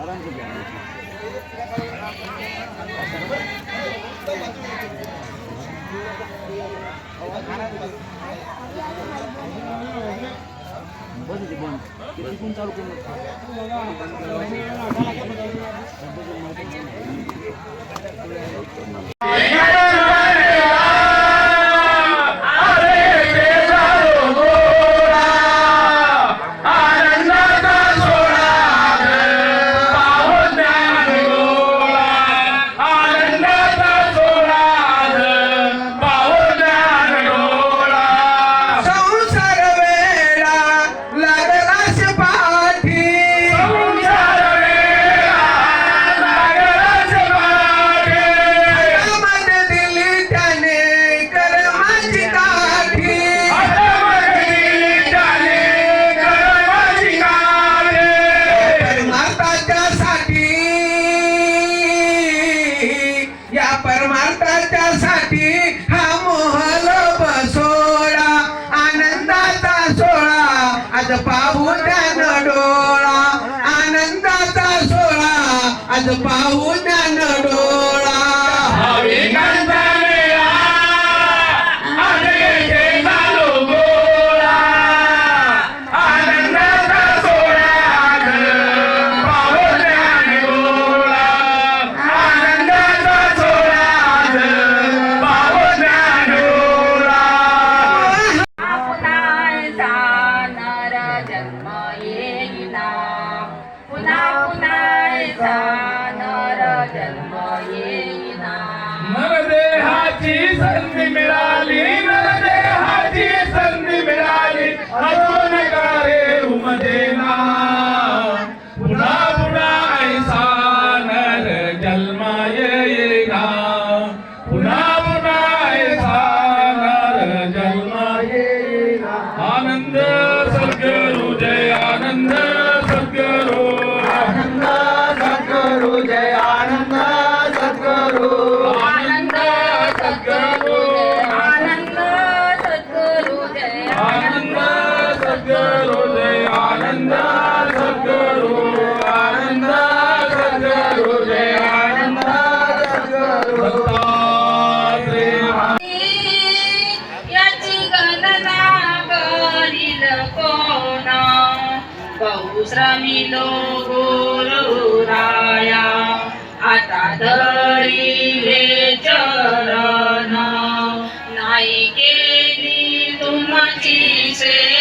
आराम పుంచాలు కొనుక్కో आज पाहुण्यान डोळा आनंदाचा सोळा आज पाहुण्यान डोळा. batiza. श्रमिलो गुरुराया. आता धरी धरिले चरण नाही केली तुमची से